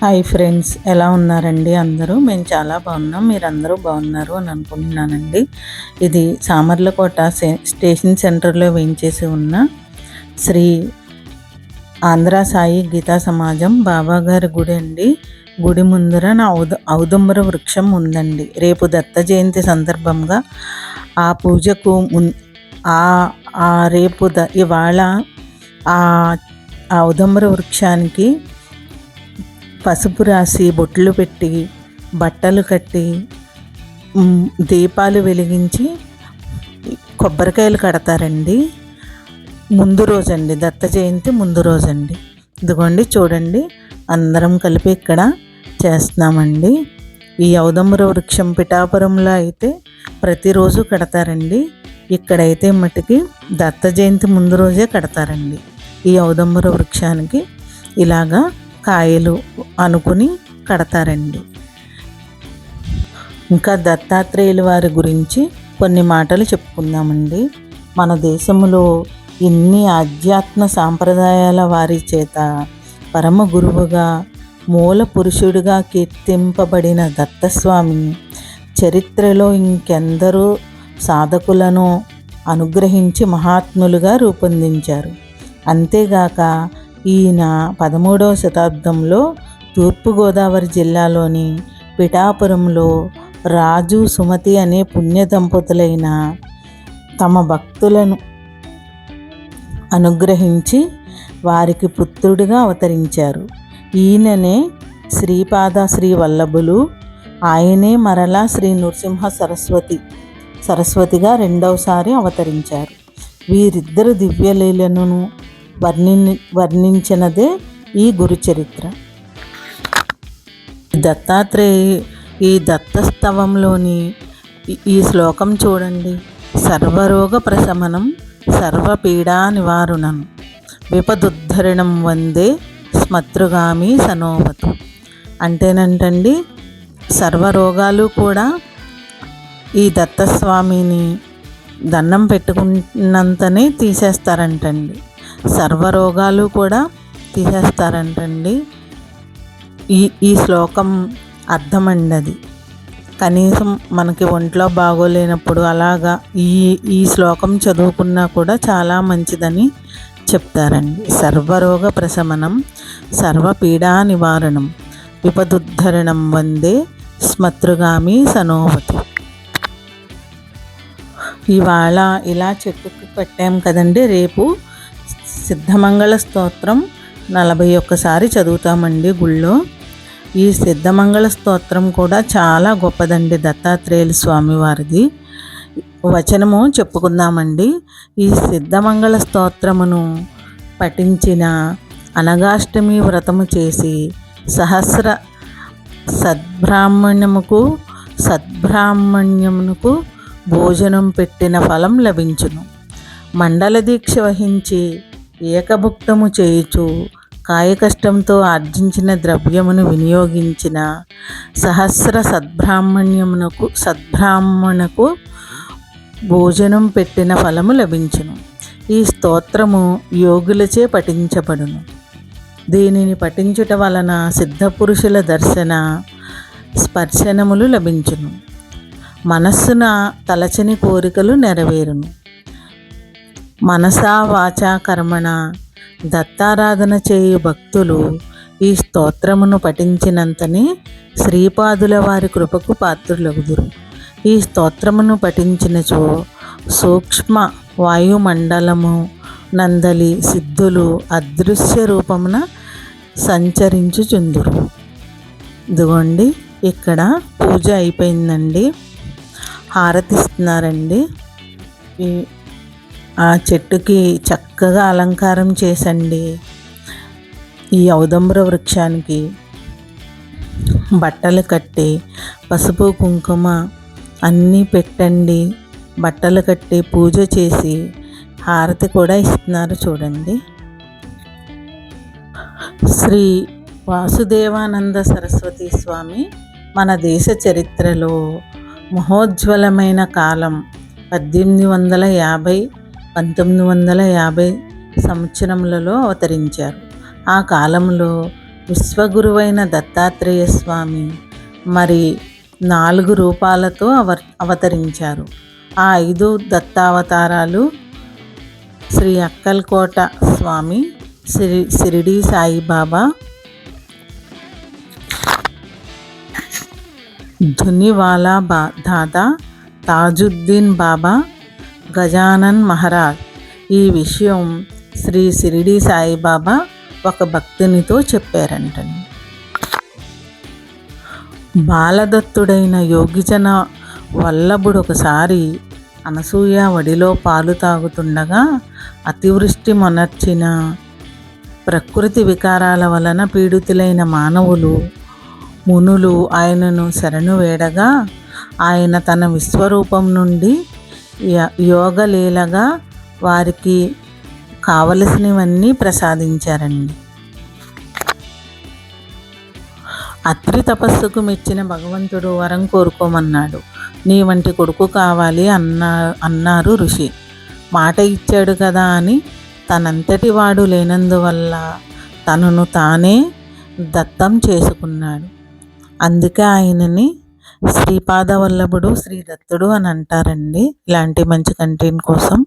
Hi friends ఎలా ఉన్నారండి అందరూ? మేము చాలా బాగున్నాం మీరందరూ బాగున్నారు అని అనుకుంటున్నానండి. ఇది సామర్లకోట స్టేషన్ సెంటర్లో వేయించేసి ఉన్న శ్రీ ఆంధ్ర సాయి గీతా సమాజం బాబాగారి గుడి అండి. గుడి ముందర నా ఔద ఔదుంబర వృక్షం ఉందండి. రేపు దత్త జయంతి సందర్భంగా ఆ పూజకు మున్ ఆ ఆ రేపు ద ఇవాళ ఆ ఆ ఔదంబర వృక్షానికి పసుపు రాసి బొట్లు పెట్టి బట్టలు కట్టి దీపాలు వెలిగించి కొబ్బరికాయలు కడతారండి. ముందు రోజండి దత్త జయంతి ముందు రోజండి. ఇదిగోండి చూడండి అందరం కలిపి ఇక్కడ చేస్తున్నామండి. ఈ ఔదమ్మర వృక్షం పిఠాపురంలో అయితే ప్రతిరోజు కడతారండి. ఇక్కడైతే మట్టుకి దత్త జయంతి ముందు రోజే కడతారండి. ఈ ఔదంబర వృక్షానికి ఇలాగా కాయలు అనుకుని కడతారండి. ఇంకా దత్తాత్రేయుల వారి గురించి కొన్ని మాటలు చెప్పుకుందామండి. మన దేశంలో ఇన్ని ఆధ్యాత్మ సాంప్రదాయాల వారి చేత పరమ గురువుగా మూల పురుషుడిగా కీర్తింపబడిన దత్తస్వామి చరిత్రలో ఇంకెందరో సాధకులను అనుగ్రహించి మహాత్ములుగా రూపొందించారు. అంతేగాక ఈయన పదమూడవ శతాబ్దంలో తూర్పుగోదావరి జిల్లాలోని పిఠాపురంలో రాజు సుమతి అనే పుణ్య దంపతులైన తమ భక్తులను అనుగ్రహించి వారికి పుత్రుడిగా అవతరించారు. ఈయననే శ్రీపాద శ్రీ వల్లభులు ఆయనే మరలా శ్రీ నృసింహ సరస్వతి సరస్వతిగా రెండవసారి అవతరించారు. వీరిద్దరు దివ్యలీలను వర్ణి వర్ణించినదే ఈ గురుచరిత్ర. దత్తాత్రేయ ఈ దత్తస్తవంలోని ఈ- శ్లోకం చూడండి. సర్వరోగ ప్రశమనం సర్వపీడా నివారణం. విపదుద్ధరణం వందే స్మతృగామి సనోవతు. అంటేనంటండి సర్వరోగాలు కూడా ఈ దత్తస్వామిని దండం పెట్టుకున్నంతనే తీసేస్తారంటండి. సర్వరోగాలు కూడా తీసేస్తారంటండి. ఈ ఈ శ్లోకం అర్థమండి అది కనీసం మనకి ఒంట్లో బాగోలేనప్పుడు అలాగా ఈ ఈ శ్లోకం చదువుకున్నా కూడా చాలా మంచిదని చెప్తారండి. సర్వరోగ ప్రశమనం సర్వపీడా నివారణం విపదుద్ధరణం వందే స్మతృగామి సనోవతి. ఇవాళ ఇలా చెట్టుకు కట్టాం కదండి. రేపు సిద్ధమంగళ స్తోత్రం నలభై ఒక్కసారి చదువుతామండి గుళ్ళో. ఈ సిద్ధమంగళ స్తోత్రం కూడా చాలా గొప్పదండి దత్తాత్రేయుల స్వామి వారిది వచనము చెప్పుకుందామండి. ఈ సిద్ధమంగళ స్తోత్రమును పఠించిన అనగాష్టమి వ్రతము చేసి సహస్ర సద్బ్రాహ్మణ్యముకు సద్బ్రాహ్మణ్యమునకు భోజనం పెట్టిన ఫలం లభించును. మండల దీక్ష వహించి ఏకభుక్తము చేయుచు కాయకష్టంతో ఆర్జించిన ద్రవ్యమును వినియోగించిన సహస్ర సద్బ్రాహ్మణ్యమునకు సద్బ్రాహ్మణకు భోజనం పెట్టిన ఫలము లభించును. ఈ స్తోత్రము యోగులచే పఠించబడును. దీనిని పఠించుట వలన సిద్ధపురుషుల దర్శన స్పర్శనములు లభించును. మనస్సున తలచని కోరికలు నెరవేరును. మనసా వాచా కర్మణ దత్తారాధన చేయు భక్తులు ఈ స్తోత్రమును పఠించినంతనే శ్రీపాదుల వారి కృపకు పాత్రులగుదురు. ఈ స్తోత్రమును పఠించినచో సూక్ష్మ వాయుమండలము నందలి సిద్ధులు అదృశ్య రూపమున సంచరించుచుందురు. ఇదిగోండి ఇక్కడ పూజ అయిపోయిందండి. హారతిస్తున్నారండి. ఈ ఆ చెట్టుకి చక్కగా అలంకారం చేసండి. ఈ ఔదంబర వృక్షానికి బట్టలు కట్టి పసుపు కుంకుమ అన్నీ పెట్టండి. బట్టలు కట్టి పూజ చేసి హారతి కూడా ఇస్తున్నారు చూడండి. శ్రీ వాసుదేవానంద సరస్వతి స్వామి మన దేశ చరిత్రలో మహోజ్వలమైన కాలం పద్దెనిమిది వందల యాభై పంతొమ్మిది వందల యాభై సంవత్సరములలో అవతరించారు. ఆ కాలంలో విశ్వగురువైన దత్తాత్రేయ స్వామి మరి నాలుగు రూపాలతో అవ అవతరించారు. ఆ ఐదు దత్తావతారాలు శ్రీ అక్కల్కోట స్వామి శ్రీ షిరిడి సాయిబాబా ధునివాలా బా దాదా తాజుద్దీన్ బాబా గజానన్ మహారాజ్. ఈ విషయం శ్రీ సిరిడి సాయిబాబా ఒక భక్తునితో చెప్పారంటండి బాలదత్తుడైన యోగిజన వల్లభుడు ఒకసారి అనసూయ వడిలో పాలు తాగుతుండగా అతివృష్టి మొనర్చిన ప్రకృతి వికారాల వలన పీడితులైన మానవులు మునులు ఆయనను శరణు వేడగా ఆయన తన విశ్వరూపం నుండి యోగలీలగా వారికి కావలసినవన్నీ ప్రసాదించారండి. అత్రి తపస్సుకు మెచ్చిన భగవంతుడు వరం కోరుకోమన్నాడు. నీ వంటి కొడుకు కావాలి అన్నా అన్నారు ఋషి. మాట ఇచ్చాడు కదా అని తనంతటి వాడు లేనందువల్ల తనను తానే దత్తం చేసుకున్నాడు. అందుకే ఆయనని శ్రీపాద వల్లభుడు అని అంటారండి. ఇలాంటి మంచి కంటెంట్ కోసం